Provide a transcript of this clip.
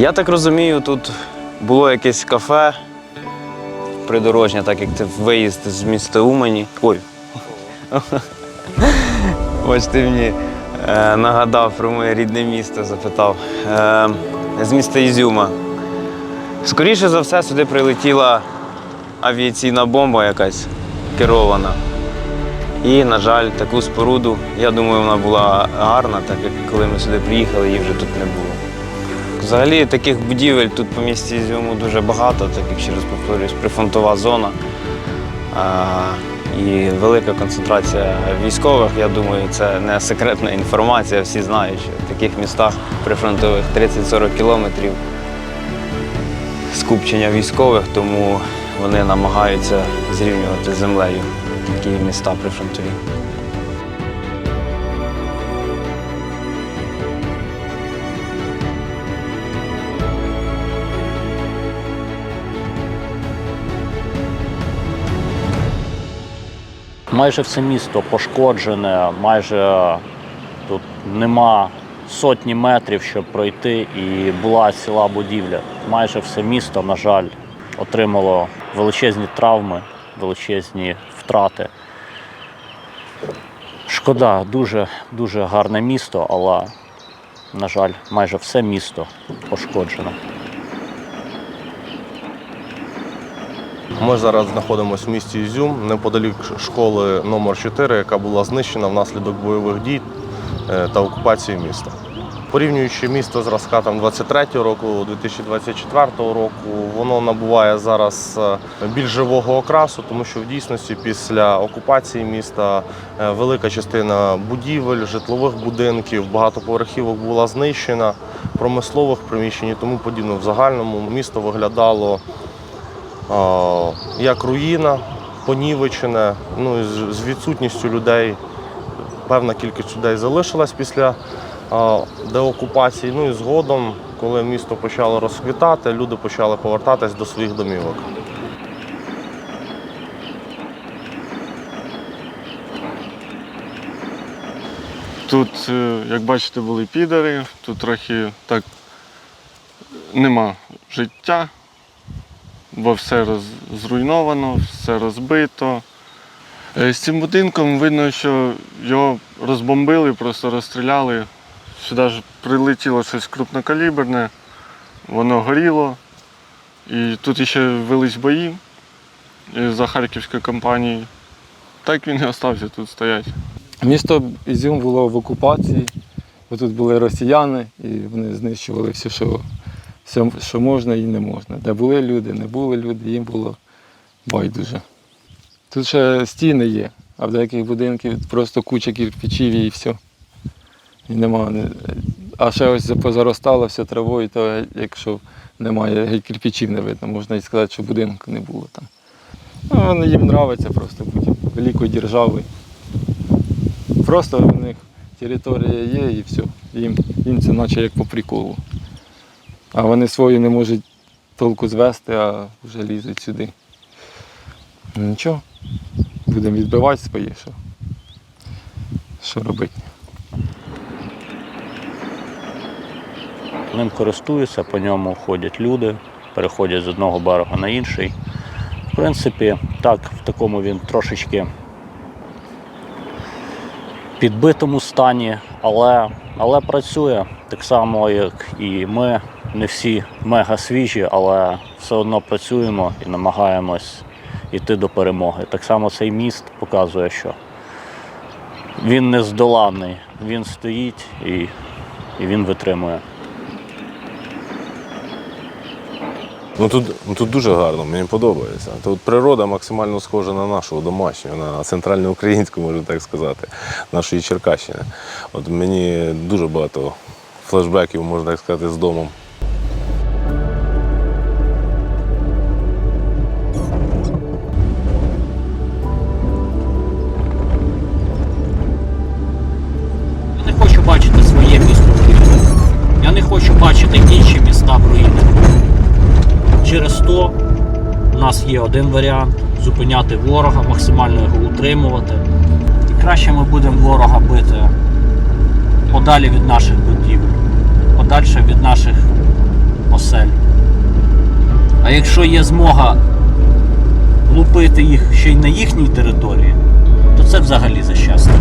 Я так розумію, тут було якесь кафе придорожнє, так як це виїзд з міста Умані. Ой. Ось ти мені е, нагадав про моє рідне місто, запитав. Е, з міста Ізюма. Скоріше за все, сюди прилетіла авіаційна бомба якась керована. І, на жаль, таку споруду, я думаю, вона була гарна, так як коли ми сюди приїхали, її вже тут не було. Взагалі таких будівель тут по місті Ізюму дуже багато, так як ще раз повторюсь, прифронтова зона. А, і велика концентрація військових, я думаю, це не секретна інформація. Всі знають, що в таких містах прифронтових 30-40 кілометрів скупчення військових, тому вони намагаються зрівнювати з землею такі міста прифронтові. Майже все місто пошкоджене, майже тут нема сотні метрів, щоб пройти, і була ціла будівля. Майже все місто, на жаль, отримало величезні травми, величезні втрати. Шкода, дуже, дуже гарне місто, але, на жаль, майже все місто пошкоджено. Ми зараз знаходимося в місті Ізюм, неподалік школи номер 4 яка була знищена внаслідок бойових дій е, та окупації міста. Порівнюючи місто зразка там 23-го року, 2024 року, воно набуває зараз е, більш живого окрасу, тому що в дійсності після окупації міста е, велика частина будівель, житлових будинків, багатоповерхівок була знищена, промислових приміщень і тому подібне. В загальному місто виглядало як руїна, понівечене, ну з відсутністю людей. Певна кількість людей залишилась після деокупації. Ну і згодом, коли місто почало розквітати, люди почали повертатись до своїх домівок. Тут, е, як бачите, були підари, тут трохи так нема життя, бо все роз, зруйновано, все розбито. Е, З цим будинком видно, що його розбомбили, просто розстріляли. Сюди ж прилетіло щось крупнокаліберне, воно горіло. І тут ще велись бої е, за харківською компанією. Так він і остався тут стояти. Місто Ізюм було в окупації, бо тут були росіяни, і вони знищували все, що, що можна і не можна. Де були люди, не були люди, їм було байдуже. Тут ще стіни є, а в деяких будинків просто куча кирпичів і все. І нема. А ще ось позаростало все травою, то якщо немає кирпичів не видно, можна і сказати, що будинку не було там. Ну, вони їм подобається просто бути великою державою. Просто у них територія є і все. Їм, їм це наче як по приколу. А вони свою не можуть толку звести, а вже лізуть сюди. Ну, Нічого, будемо відбивати своє, що, що робити. Ним користуються, по ньому ходять люди, переходять з одного берега на інший. В принципі, так, в такому він трошечки підбитому стані, але, але працює так само, як і ми. Не всі мега свіжі, але все одно працюємо і намагаємось йти до перемоги. Так само цей міст показує, що він не здоланний, він стоїть і, і він витримує. Ну тут, ну тут дуже гарно, мені подобається. Тут природа максимально схожа на нашу домашню, на центральноукраїнську, можу так сказати, нашої Черкащини. От мені дуже багато флешбеків, можна так сказати, з домом. Через то у нас є один варіант зупиняти ворога, максимально його утримувати. І краще ми будемо ворога бити подалі від наших будів, подальше від наших осель. А якщо є змога лупити їх ще й на їхній території, то це взагалі за щастя.